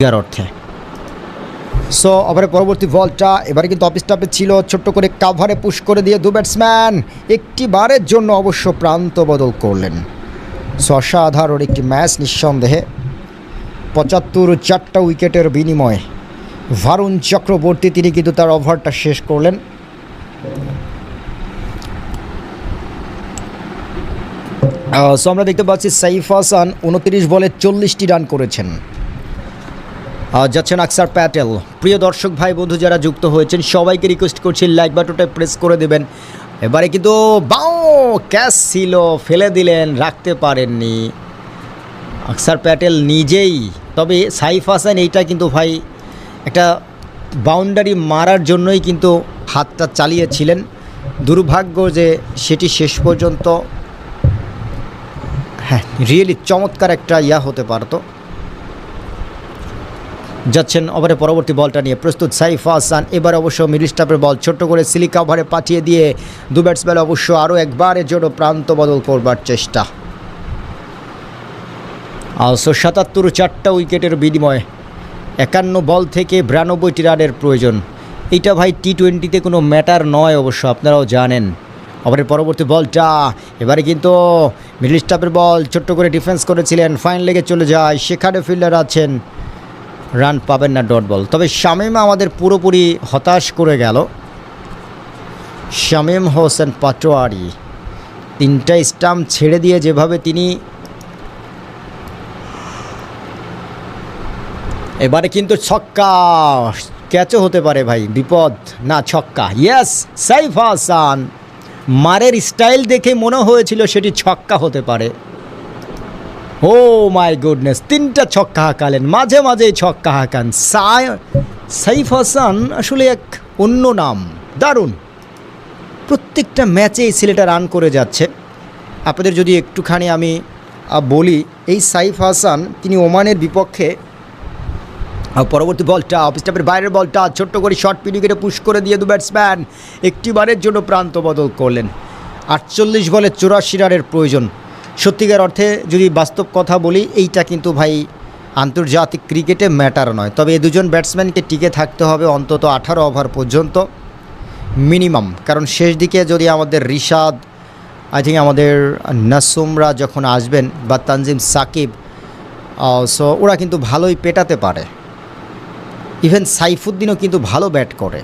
সত্যিকার অর্থে। সো ওভারের পরবর্তী বলটা, এবারে কিন্তু অফিস টাপে ছিল, ছোট্ট করে কাভারে পুশ করে দিয়ে দু ব্যাটসম্যান একটি বারের জন্য অবশ্য প্রান্ত বদল করলেন। সো অসাধারণ একটি ম্যাচ নিঃসন্দেহে। পঁচাত্তর চারটা উইকেটের বিনিময়ে ভারুণ চক্রবর্তী তিনি কিন্তু তার ওভারটা শেষ করলেন। সো আমরা দেখতে পাচ্ছি সাইফ হাসান উনত্রিশ বলে চল্লিশটি রান করেছেন। যাচ্ছেন আকসার প্যাটেল। প্রিয় দর্শক, ভাই, বন্ধু যারা যুক্ত হয়েছেন, সবাইকে রিকোয়েস্ট করছি লাইক বাটনটা প্রেস করে দেবেন। এবারে কিন্তু বাও ক্যাচ ছিল, ফেলে দিলেন, রাখতে পারেননি। আকসার প্যাটেল নিজেই, তবে সাইফ হাসান এইটা কিন্তু ভাই, একটা বাউন্ডারি মারার জন্যই কিন্তু হাতটা চালিয়েছিলেন। দুর্ভাগ্য যে সেটি শেষ পর্যন্ত হ্যাঁ রিয়েলি চমৎকার একটা ইয়া হতে পারতো। যাচ্ছেন ওভারে পরবর্তী বলটা নিয়ে। প্রস্তুত সাইফ হাসান, এবার অবশ্য মিডল স্টাপের বল। ছোট্ট করে সিলিকা ওভারে পাঠিয়ে দিয়ে দু ব্যাটসম্যান অবশ্য আরও একবারের জন্য প্রান্ত বদল করবার চেষ্টা। আটশো সাতাত্তর চারটা উইকেটের বিনিময়ে একান্ন বল থেকে বিরানব্বইটি রানের প্রয়োজন। এটা ভাই টি টোয়েন্টিতে কোনো ম্যাটার নয় অবশ্য, আপনারাও জানেন। ওভারের পরবর্তী বলটা, এবারে কিন্তু মিডল স্টাপের বল, ছোট্ট করে ডিফেন্স করেছিলেন, ফাইন লেগে চলে যায়, সেখানে ফিল্ডার আছেন রান পাবেন না ডট বল। তবে শামীম আমাদের পুরোপুরি হতাশ করে গেল। শামীম হোসেন পাটোয়ারি তিনটা স্টাম্প ছেড়ে দিয়ে যেভাবে তিনি এবারে কিন্তু ছক্কা, ক্যাচও হতে পারে ভাই, বিপদ না ছক্কা। ইয়াস সাইফ হাসান মারের স্টাইল দেখে মনে হয়েছিল সেটি ছক্কা হতে পারে। ও মাই গুডনেস, তিনটা ছক্কা হাঁকালেন, মাঝে মাঝে ছক্কা হাঁকান। সাই- সাইফ হাসান আসলে এক অন্য নাম, দারুণ। প্রত্যেকটা ম্যাচে এই ছেলেটা রান করে যাচ্ছে। আপনাদের যদি একটুখানি আমি বলি, এই সাইফ হাসান, তিনি ওমানের বিপক্ষে পরবর্তী বলটা অফ স্টাপের বাইরের বলটা, ছোট্ট করে শর্ট পিডিকেটে পুশ করে দিয়ে দু ব্যাটসম্যান একটি বারের জন্য প্রান্ত বদল করলেন। আটচল্লিশ বলে চুরাশি রানের প্রয়োজন। সত্যিকার অর্থে যদি বাস্তব কথা বলি, এইটা কিন্তু ভাই আন্তর্জাতিক ক্রিকেটে ম্যাটার নয়। তবে এই দুজন ব্যাটসম্যানকে টিকে থাকতে হবে অন্তত আঠারো ওভার পর্যন্ত মিনিমাম। কারণ শেষ দিকে যদি আমাদের রিশাদ, আই থিঙ্ক আমাদের নাসুমরা যখন আসবেন বা তানজিম সাকিব সো ওরা কিন্তু ভালোই পেটাতে পারে। ইভেন সাইফুদ্দিনও কিন্তু ভালো ব্যাট করে।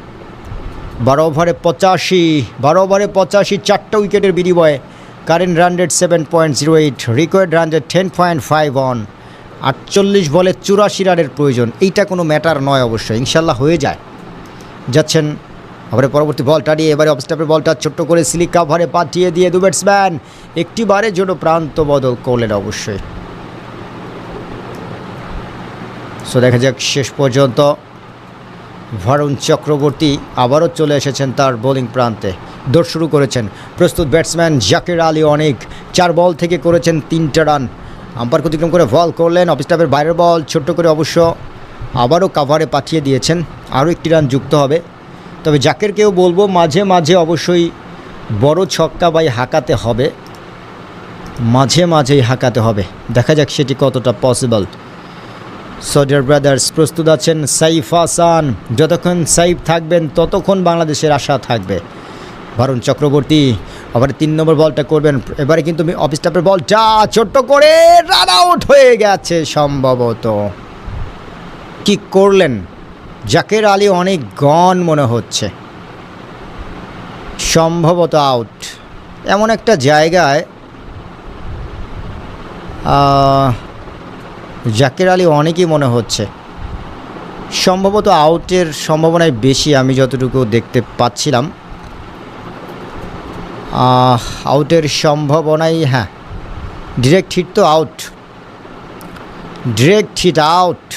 বারো ওভারে পঁচাশি, বারো ওভারে পঁচাশি চারটা উইকেটের বিনিময়ে current run rate seven point zero eight required run rate ten point five on আটচল্লিশ বলে চুরাশি রানের প্রয়োজন। এইটা কোনো ম্যাটার নয় অবশ্যই ইনশাল্লাহ হয়ে যায়। যাচ্ছেন আবার পরবর্তী বলটা নিয়ে, এবারে অবস্টাপের বলটা ছোট্ট করে স্লিক কাভারে পাঠিয়ে দিয়ে দু ব্যাটসম্যান একটি বারের জন্য প্রান্ত বদল করলেন অবশ্যই। সো দেখা যাক শেষ পর্যন্ত, ভারুণ চক্রবর্তী আবারও চলে এসেছেন তার বোলিং প্রান্তে। দৌড় শুরু করেছেন। প্রস্তুত ব্যাটসম্যান জাকির আলী অনেক চার বল থেকে করেছেন তিনটা রান। আম্পায়ার অতিক্রম করে বল করলেন। অফিস্টাপের বাইরের বল ছোট্ট করে অবশ্য আবারও কাভারে পাঠিয়ে দিয়েছেন। আরও একটি রান যুক্ত হবে। তবে জাকেরকেও বলব, মাঝে মাঝে অবশ্যই বড় ছক্কা বাই হাঁকাতে হবে। মাঝে মাঝেই হাঁকাতে হবে। দেখা যাক সেটি কতটা পসিবল সডিয়ার ব্রাদার্স প্রস্তুত আছেন সাইফ হাসান। যতক্ষণ সাইফ থাকবেন, ততক্ষণ বাংলাদেশের আশা থাকবে। ভারুণ চক্রবর্তী, আবার তিন নম্বর বলটা করবেন। এবারে কিন্তু অফিস টাপের বলটা ছোট্ট করে রান আউট হয়ে গেছে সম্ভবত। কি করলেন? জাকের আলী অনেক গন মনে হচ্ছে। সম্ভবত আউট এমন একটা জায়গায় জাকের আলী অনেকই মনে হচ্ছে। সম্ভবত আউটের সম্ভাবনায় বেশি আমি যতটুকু দেখতে পাচ্ছিলাম। আউটের সম্ভাবনাই হ্যাঁ। ডিরেক্ট হিট তো আউট ডিরেক্ট হিট আউট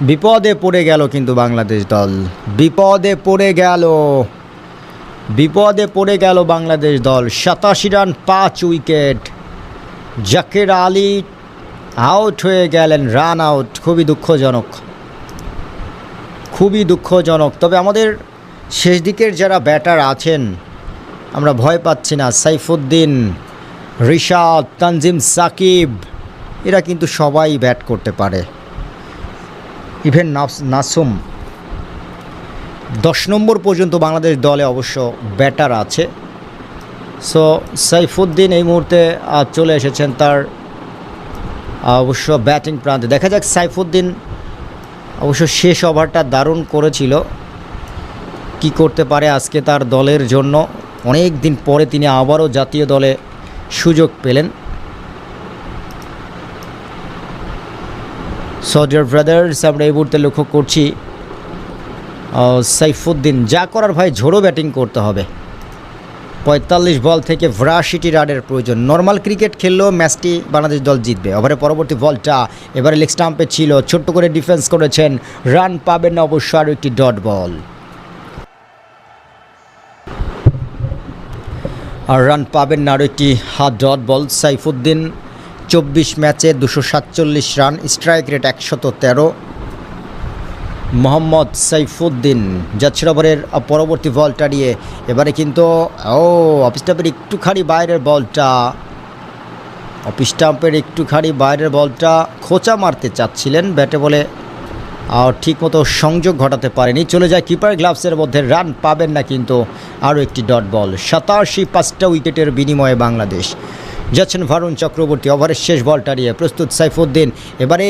বিপদে পড়ে গেল কিন্তু বাংলাদেশ দল। বিপদে পড়ে গেল। বিপদে পড়ে গেল বাংলাদেশ দল। সাতাশি রান, পাঁচ উইকেট। জাকের আলী আউট হয়ে গেলেন রান আউট খুবই দুঃখজনক। খুবই দুঃখজনক। তবে আমাদের শেষ দিকের যারা ব্যাটার আছেন আমরা ভয় পাচ্ছি না। সাইফুদ্দিন, রিশাদ, তানজিম, সাকিব, এরা কিন্তু সবাই ব্যাট করতে পারে। ইভেন নাসুম। দশ নম্বর পর্যন্ত বাংলাদেশ দলে অবশ্য ব্যাটার আছে। সো, সাইফুদ্দিন এই মুহূর্তে চলে এসেছেন তার অবশ্য ব্যাটিং প্রান্তে। দেখা যাক সাইফুদ্দিন অবশ্য শেষ ওভারটা দারুণ করেছিল। কি করতে পারে আজকে তার দলের জন্য। অনেক দিন পরে তিনি আবারও জাতীয় দলে সুযোগ পেলেন। সডিয়ার ব্রাদার্স, আমরা এই মুহূর্তে লক্ষ্য করছি সাইফুদ্দিন যা করার ভাই ঝোড়ো ব্যাটিং করতে হবে। পঁয়তাল্লিশ বল থেকে ভ্রাশিটি রানের প্রয়োজন। নর্মাল ক্রিকেট খেললেও ম্যাচটি বাংলাদেশ দল জিতবে। ওভারে পরবর্তী বলটা, এবারে লেগ স্টাম্পে ছিল, ছোট্ট করে ডিফেন্স করেছেন, রান পাবেন না অবশ্য আরও একটি ডট বল। আর রান পাবেন না আরও একটি হাত ডট বল, সাইফুদ্দিন। চব্বিশ ম্যাচে দুশো সাতচল্লিশ রান, স্ট্রাইক রেট একশত তেরো। মোহাম্মদ সাইফুদ্দিন যাচ্ছিল ওভারের পরবর্তী বলটা নিয়ে। এবারে কিন্তু, ও অফ স্টাম্পের একটুখানি বাইরের বলটা। অফ স্টাম্পের একটুখানি বাইরের বলটা খোঁচা মারতে চাচ্ছিলেন ব্যাটে বলে। আর ঠিকমতো সংযোগ ঘটাতে পারেনি। চলে যায় কিপার গ্লাভসের মধ্যে, রান পাবেন না কিন্তু। আরও একটি ডট বল। সাতাশি পাঁচটা উইকেটের বিনিময়ে বাংলাদেশ। যাচ্ছেন ভারুণ চক্রবর্তী। ওভারের শেষ বলটা নিয়ে প্রস্তুত সাইফুদ্দিন। এবারে,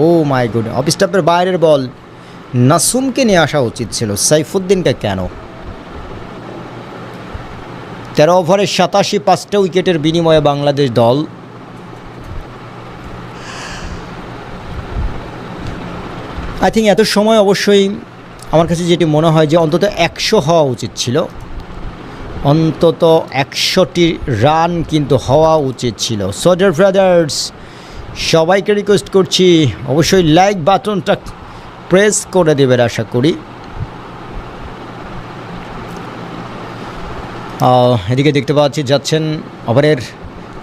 ও মাই গুড অফ স্টাম্পের বাইরের বল। নাসুমকে নিয়ে আসা উচিত ছিল। সাইফুদ্দিনকে কেন? তেরো ওভারে সাতাশি পাঁচটা উইকেটের বিনিময়ে বাংলাদেশ দল। আই থিঙ্ক এত সময় অবশ্যই আমার কাছে যেটি মনে হয় যে অন্তত একশো হওয়া উচিত ছিল। অন্তত একশোটি রান কিন্তু হওয়া উচিত ছিল। সোজার ব্রাদার্স সবাইকে রিকোয়েস্ট করছি, অবশ্যই লাইক বাটনটা প্রেস করে দেবেন আশা করি। এদিকে দেখতে পাচ্ছি যাচ্ছেন ওভারের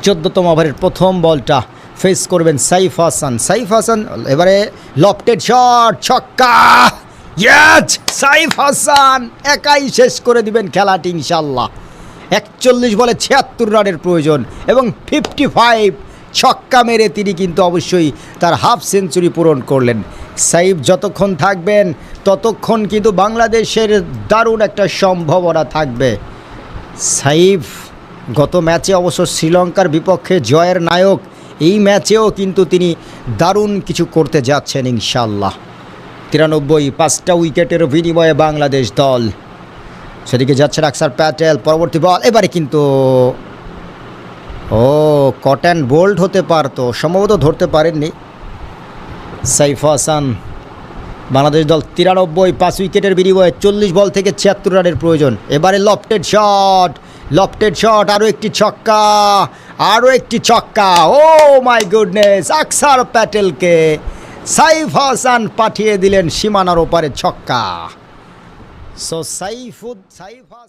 চোদ্দতম ওভারের প্রথম বলটা ফেস করবেন সাইফ হাসান। সাইফ হাসান, এবারে লফটেড শট ছক্কা! ইয়াচ সাইফ হাসান একাই শেষ করে দিবেন খেলাটি ইনশাল্লাহ একচল্লিশ বলে ছিয়াত্তর রানের প্রয়োজন এবং ফিফটি ফাইভ ছক্কা মেরে তিনি কিন্তু অবশ্যই তার হাফ সেঞ্চুরি পূরণ করলেন। সাইফ যতক্ষণ থাকবেন, ততক্ষণ কিন্তু বাংলাদেশের দারুণ একটা সম্ভাবনা থাকবে। সাইফ, গত ম্যাচে অবশ্য শ্রীলঙ্কার বিপক্ষে জয়ের নায়ক, এই ম্যাচেও কিন্তু তিনি দারুণ কিছু করতে যাচ্ছেন ইনশাল্লাহ তিরানব্বই, পাঁচটা উইকেটের বিনিময়ে বাংলাদেশ দল। সেদিকে যাচ্ছেন আকসার প্যাটেল, পরবর্তী বল, এবারে কিন্তু ও কট অ্যান্ড বোল্ড হতে পারতো, সম্ভবত ধরতে পারেননি। সাইফ হাসান, বাংলাদেশ দল তিরানব্বই, পাঁচ উইকেটের বিনিময়ে চল্লিশ বল থেকে ছিয়াত্তর রানের প্রয়োজন। এবারে লফটেড শট লফটেড শট, আরও একটি ছক্কা, আরও একটি ছক্কা। ও মাই গুডনেস আকসার প্যাটেলকে সাইফ হাসান পাঠিয়ে দিলেন সীমানার ওপারে ছক্কা। সো সাইফুদ সাইফ হাসান